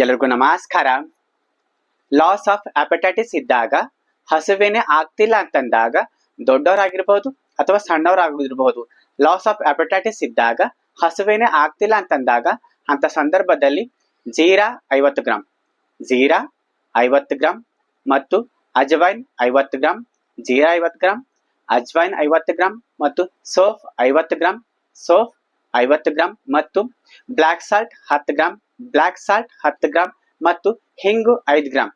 ಎಲ್ಲರಿಗೂ ನಮಸ್ಕಾರ. Loss of ಅಪಟೈಟಿಸ್ ಇದ್ದಾಗ, ಹಸುವೇನೆ ಆಗ್ತಿಲ್ಲ ಅಂತಂದಾಗ, ದೊಡ್ಡವರಾಗಿರ್ಬೋದು ಅಥವಾ ಸಣ್ಣವರಾಗಿರ್ಬೋದು ಲಾಸ್ ಆಫ್ ಅಪಟೈಟಿಸ್ ಇದ್ದಾಗ, ಹಸುವೇನೆ ಆಗ್ತಿಲ್ಲ ಅಂತಂದಾಗ, ಅಂತ ಸಂದರ್ಭದಲ್ಲಿ ಜೀರಾ ಐವತ್ತು ಗ್ರಾಂ, ಜೀರಾ ಐವತ್ತು ಗ್ರಾಂ ಮತ್ತು ಅಜವೈನ್ ಐವತ್ತು ಗ್ರಾಮ್ ಜೀರಾ ಐವತ್ತು ಗ್ರಾಂ, ಅಜ್ವೈನ್ ಐವತ್ತು ಗ್ರಾಂ ಮತ್ತು ಸೋಫ್ ಐವತ್ತು ಗ್ರಾಂ, ಸೋಫ್ ಐವತ್ತು ಗ್ರಾಂ ಮತ್ತು ಬ್ಲ್ಯಾಕ್ ಸಾಲ್ಟ್ ಹತ್ತು ಗ್ರಾಮ್ ಬ್ಲ್ಯಾಕ್ ಸಾಲ್ಟ್ ಹತ್ತು ಗ್ರಾಮ್ ಮತ್ತು ಹೆಂಗು ಐದು ಗ್ರಾಮ್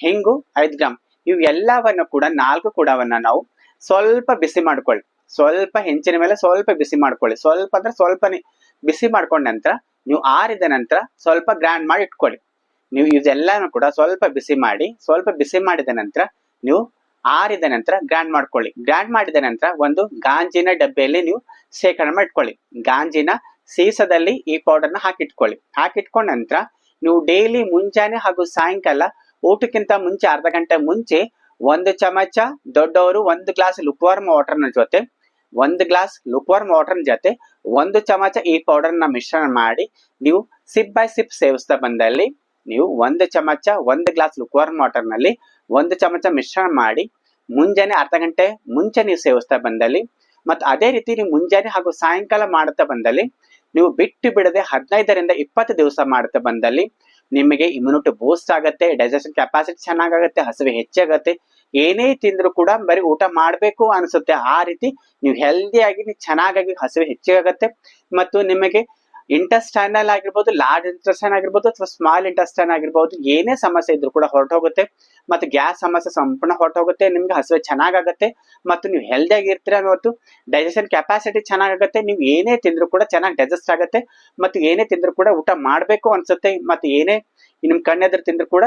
ಹೆಂಗು ಐದು ಗ್ರಾಮ್ ಇವೆಲ್ಲವನ್ನು ಕೂಡ ನಾಲ್ಕು ಕೂಡವನ್ನ ನಾವು ಸ್ವಲ್ಪ ಬಿಸಿ ಮಾಡ್ಕೊಳ್ಳಿ. ಸ್ವಲ್ಪ ಹೆಂಚಿನ ಮೇಲೆ ಸ್ವಲ್ಪ ಬಿಸಿ ಮಾಡ್ಕೊಳ್ಳಿ. ಸ್ವಲ್ಪ ಅಂದ್ರೆ ಸ್ವಲ್ಪನೇ ಬಿಸಿ ಮಾಡ್ಕೊಂಡ ನಂತರ ನೀವು ಆರಿದ ನಂತರ ಸ್ವಲ್ಪ ಗ್ರ್ಯಾಂಡ್ ಮಾಡಿ ಇಟ್ಕೊಳ್ಳಿ. ನೀವು ಇದೆಲ್ಲನೂ ಕೂಡ ಸ್ವಲ್ಪ ಬಿಸಿ ಮಾಡಿ, ಸ್ವಲ್ಪ ಬಿಸಿ ಮಾಡಿದ ನಂತರ ನೀವು ಆರಿದ ನಂತರ ಗ್ರ್ಯಾಂಡ್ ಮಾಡ್ಕೊಳ್ಳಿ. ಗ್ರ್ಯಾಂಡ್ ಮಾಡಿದ ನಂತರ ಒಂದು ಗಾಂಜಿನ ಡಬ್ಬೆಯಲ್ಲಿ ನೀವು ಶೇಖರಣೆ ಮಾಡಿಟ್ಕೊಳ್ಳಿ. ಗಾಂಜಿನ ಸೀಸದಲ್ಲಿ ಈ ಪೌಡರ್ನ ಹಾಕಿಟ್ಕೊಳ್ಳಿ. ಹಾಕಿಟ್ಕೊಂಡ ನಂತರ ನೀವು ಡೈಲಿ ಮುಂಜಾನೆ ಹಾಗೂ ಸಾಯಂಕಾಲ ಊಟಕ್ಕಿಂತ ಮುಂಚೆ ಅರ್ಧ ಗಂಟೆ ಮುಂಚೆ ಒಂದು ಚಮಚ ದೊಡ್ಡವರು ಒಂದು ಗ್ಲಾಸ್ ಲುಕ್ವಾರ್ಮ್ ವಾಟರ್ನ ಜೊತೆ, ಒಂದು ಗ್ಲಾಸ್ ಲುಕ್ವಾರ್ಮ್ ವಾಟರ್ನ ಜೊತೆ ಒಂದು ಚಮಚ ಈ ಪೌಡರ್ನ ಮಿಶ್ರಣ ಮಾಡಿ ನೀವು ಸಿಪ್ ಬೈ ಸಿಪ್ ಸೇವಿಸ್ತಾ ಬಂದಲ್ಲಿ ನೀವು ಒಂದು ಚಮಚ, ಒಂದು ಗ್ಲಾಸ್ ಲುಕ್ವಾರ್ಮ್ ವಾಟರ್ನಲ್ಲಿ ಒಂದು ಚಮಚ ಮಿಶ್ರಣ ಮಾಡಿ ಮುಂಜಾನೆ ಅರ್ಧ ಗಂಟೆ ಮುಂಚೆ ನೀವು ಸೇವಿಸ್ತಾ ಬಂದಲ್ಲಿ, ಮತ್ತು ಅದೇ ರೀತಿ ನೀವು ಮುಂಜಾನೆ ಹಾಗೂ ಸಾಯಂಕಾಲ ಮಾಡುತ್ತಾ ಬಂದಲ್ಲಿ ನೀವು ಬಿಟ್ಟು ಬಿಡದೆ ಹದಿನೈದರಿಂದ ಇಪ್ಪತ್ತು ದಿವಸ ಮಾಡ್ತಾ ಬಂದಲ್ಲಿ ನಿಮಗೆ ಇಮ್ಯುನಿಟಿ ಬೂಸ್ಟ್ ಆಗುತ್ತೆ ಡೈಜೆಷನ್ ಕೆಪಾಸಿಟಿ ಚೆನ್ನಾಗಾಗುತ್ತೆ, ಹಸಿವೆ ಹೆಚ್ಚಾಗತ್ತೆ. ಏನೇ ತಿಂದ್ರು ಕೂಡ ಬರೀ ಊಟ ಮಾಡಬೇಕು ಅನಿಸುತ್ತೆ. ಆ ರೀತಿ ನೀವು ಹೆಲ್ದಿಯಾಗಿ ನೀವು ಚೆನ್ನಾಗಾಗಿ ಹಸಿವೆ ಹೆಚ್ಚಾಗತ್ತೆ. ಮತ್ತು ನಿಮಗೆ ಇಂಟೆಸ್ಟೈನಲ್ ಆಗಿರ್ಬೋದು ಲಾರ್ಜ್ ಇಂಟೆಸ್ಟೈನ್ ಆಗಿರ್ಬೋದು ಅಥವಾ ಸ್ಮಾಲ್ ಇಂಟೆಸ್ಟೈನ್ ಆಗಿರ್ಬೋದು, ಏನೇ ಸಮಸ್ಯೆ ಇದ್ರೂ ಕೂಡ ಹೊರಟೋಗುತ್ತೆ. ಮತ್ತು ಗ್ಯಾಸ್ ಸಮಸ್ಯೆ ಸಂಪೂರ್ಣ ಹೊರಟೋಗುತ್ತೆ, ನಿಮ್ಗೆ ಹಸಿವೆ ಚೆನ್ನಾಗಾಗುತ್ತೆ. ಮತ್ತು ನೀವು ಹೆಲ್ದಿಯಾಗಿ ಇರ್ತೀರ ಅನ್ನೋದು ಡೈಜೆಷನ್ ಕೆಪಾಸಿಟಿ ಚೆನ್ನಾಗಾಗುತ್ತೆ. ನೀವು ಏನೇ ತಿಂದರೂ ಕೂಡ ಚೆನ್ನಾಗಿ ಡೈಜೆಸ್ಟ್ ಆಗುತ್ತೆ. ಮತ್ತು ಏನೇ ತಿಂದರೂ ಕೂಡ ಊಟ ಮಾಡಬೇಕು ಅನ್ಸುತ್ತೆ. ಮತ್ತು ಏನೇ ನಿಮ್ಮ ಕಣ್ಣೆದ್ರು ತಿಂದರೂ ಕೂಡ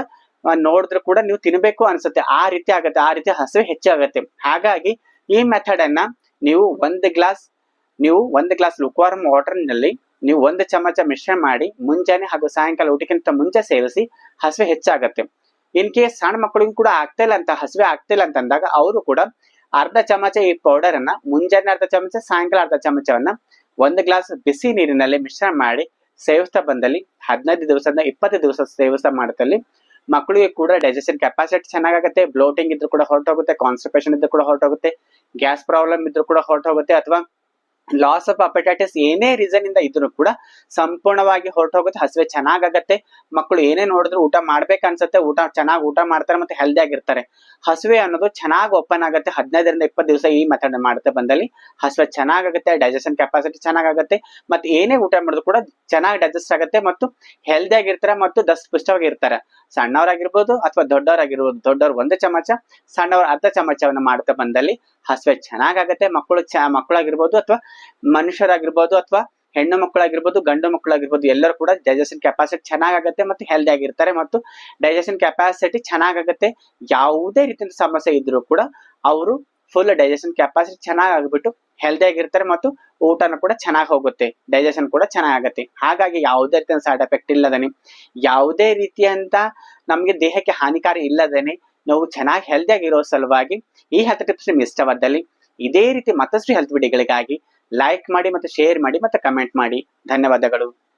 ನೋಡಿದ್ರು ಕೂಡ ನೀವು ತಿನ್ನಬೇಕು ಅನ್ಸುತ್ತೆ. ಆ ರೀತಿ ಆಗುತ್ತೆ. ಆ ರೀತಿ ಹಸಿವೆ ಹೆಚ್ಚಾಗುತ್ತೆ. ಹಾಗಾಗಿ ಈ ಮೆಥಡನ್ನು ನೀವು ಒಂದು ಗ್ಲಾಸ್ ನೀವು ಒಂದು ಗ್ಲಾಸ್ ಲುಕ್ವಾರ್ಮ್ ವಾಟರ್ನಲ್ಲಿ ನೀವು ಒಂದು ಚಮಚ ಮಿಶ್ರಣ ಮಾಡಿ, ಮುಂಜಾನೆ ಹಾಗೂ ಸಾಯಂಕಾಲ ಊಟಕ್ಕಿಂತ ಮುಂಚೆ ಸೇವಿಸಿ, ಹಸಿವೆ ಹೆಚ್ಚಾಗತ್ತೆ. ಇನ್ ಕೇಸ್ ಸಣ್ಣ ಮಕ್ಕಳಿಗೂ ಕೂಡ ಆಗ್ತಾ ಇಲ್ಲ ಅಂತ, ಹಸಿವೆ ಆಗ್ತಾ ಅಂತ ಅಂದಾಗ ಅವರು ಕೂಡ ಅರ್ಧ ಚಮಚ ಈ ಪೌಡರ್ ಅನ್ನ, ಮುಂಜಾನೆ ಅರ್ಧ ಚಮಚ, ಸಾಯಂಕಾಲ ಅರ್ಧ ಚಮಚವನ್ನ ಒಂದು ಗ್ಲಾಸ್ ಬಿಸಿ ನೀರಿನಲ್ಲಿ ಮಿಶ್ರಣ ಮಾಡಿ ಸೇವಿಸ್ತಾ ಬಂದಲ್ಲಿ, ಹದಿನೈದು ದಿವಸದಿಂದ ಇಪ್ಪತ್ತು ದಿವಸ ಸೇವಿಸ್ತಾ ಮಾಡ್ತಲ್ಲಿ ಮಕ್ಕಳಿಗೆ ಕೂಡ ಡೈಜೆಷನ್ ಕೆಪಾಸಿಟಿ ಚೆನ್ನಾಗಾಗುತ್ತೆ ಬ್ಲೋಟಿಂಗ್ ಇದ್ರೂ ಕೂಡ ಹೊರಟೋಗುತ್ತೆ ಕಾನ್ಸ್ಟಿಪೇಷನ್ ಇದ್ರೂ ಕೂಡ ಹೊರಟೋಗುತ್ತೆ ಗ್ಯಾಸ್ ಪ್ರಾಬ್ಲಮ್ ಇದ್ರೂ ಕೂಡ ಹೊರಟೋಗುತ್ತೆ, ಅಥವಾ ಲಾಸ್ ಆಫ್ ಅಪಟೈಟಿಸ್ ಏನೇ ರೀಸನ್ ಇಂದ ಇದ್ರು ಕೂಡ ಸಂಪೂರ್ಣವಾಗಿ ಹೊರಟೋಗುತ್ತೆ, ಹಸಿವೆ ಚೆನ್ನಾಗಾಗತ್ತೆ, ಮಕ್ಕಳು ಏನೇ ನೋಡಿದ್ರು ಊಟ ಮಾಡ್ಬೇಕು ಅನ್ಸುತ್ತೆ ಊಟ ಚೆನ್ನಾಗಿ ಊಟ ಮಾಡ್ತಾರೆ ಮತ್ತೆ ಹೆಲ್ದಿ ಆಗಿರ್ತಾರೆ. ಹಸಿವೆ ಅನ್ನೋದು ಚೆನ್ನಾಗಿ ಓಪನ್ ಆಗುತ್ತೆ, ಹದಿನೈದರಿಂದ ಇಪ್ಪತ್ತು ದಿವಸ ಈ ಮೆಥಡ್ ಮಾಡುತ್ತೆ ಬಂದಲ್ಲಿ. ಹಸಿವೆ ಚೆನ್ನಾಗಾಗುತ್ತೆ ಡೈಜೆಷನ್ ಕೆಪಾಸಿಟಿ ಚೆನ್ನಾಗಾಗುತ್ತೆ, ಮತ್ತೆ ಏನೇ ಊಟ ಮಾಡಿದ್ರು ಕೂಡ ಚೆನ್ನಾಗಿ ಡೈಜೆಸ್ಟ್ ಆಗುತ್ತೆ ಮತ್ತು ಹೆಲ್ದಿ ಆಗಿರ್ತಾರೆ ಮತ್ತು ದಸ್ಟ್ ಪುಷ್ಟವಾಗಿ ಇರ್ತಾರೆ. ಸಣ್ಣವರಾಗಿರ್ಬೋದು ಅಥವಾ ದೊಡ್ಡವರಾಗಿರ್ಬೋದು, ದೊಡ್ಡವರು ಒಂದು ಚಮಚ, ಸಣ್ಣವರು ಅರ್ಧ ಚಮಚವನ್ನು ಮಾಡ್ತಾ ಬಂದಲ್ಲಿ ಹಸಿವೆ ಚೆನ್ನಾಗಾಗುತ್ತೆ, ಮಕ್ಕಳು ಚ ಮಕ್ಕಳಾಗಿರ್ಬೋದು ಅಥವಾ ಮನುಷ್ಯರಾಗಿರ್ಬೋದು ಅಥವಾ ಹೆಣ್ಣು ಮಕ್ಕಳಾಗಿರ್ಬೋದು, ಗಂಡು ಮಕ್ಕಳಾಗಿರ್ಬೋದು, ಎಲ್ಲರೂ ಕೂಡ ಡೈಜೆಷನ್ ಕೆಪಾಸಿಟಿ ಚೆನ್ನಾಗಾಗುತ್ತೆ ಮತ್ತು ಹೆಲ್ದಿ ಆಗಿರ್ತಾರೆ ಮತ್ತು ಡೈಜೆಷನ್ ಕೆಪಾಸಿಟಿ ಚೆನ್ನಾಗಾಗತ್ತೆ. ಯಾವುದೇ ರೀತಿಯ ಸಮಸ್ಯೆ ಇದ್ರೂ ಕೂಡ ಅವರು ಫುಲ್ ಡೈಜೆಷನ್ ಕೆಪಾಸಿಟಿ ಚೆನ್ನಾಗಿ ಆಗಿಬಿಟ್ಟು ಹೆಲ್ದಿ ಆಗಿರ್ತಾರೆ ಮತ್ತು ಊಟನೂ ಕೂಡ ಚೆನ್ನಾಗಿ ಹೋಗುತ್ತೆ. ಡೈಜೆಷನ್ ಕೂಡ ಚೆನ್ನಾಗಾಗುತ್ತೆ. ಹಾಗಾಗಿ ಯಾವುದೇ ರೀತಿಯ ಸೈಡ್ ಎಫೆಕ್ಟ್ ಇಲ್ಲದೇನೆ, ಯಾವುದೇ ರೀತಿಯಂತ ನಮಗೆ ದೇಹಕ್ಕೆ ಹಾನಿಕಾರಿ ಇಲ್ಲದೇನೆ ನಾವು ಚೆನ್ನಾಗಿ ಹೆಲ್ದಿ ಆಗಿರೋ ಸಲುವಾಗಿ ಈ ಹೆಲ್ತ್ ಟಿಪ್ಸ್ ನಿಮ್ಗೆ ಇಷ್ಟವಾದಲ್ಲಿ, ಇದೇ ರೀತಿ ಮತ್ತಷ್ಟು ಹೆಲ್ತ್ ವಿಡಿಯೋಗಳಿಗಾಗಿ ಲೈಕ್ ಮಾಡಿ ಮತ್ತು ಶೇರ್ ಮಾಡಿ ಮತ್ತು ಕಮೆಂಟ್ ಮಾಡಿ. ಧನ್ಯವಾದಗಳು.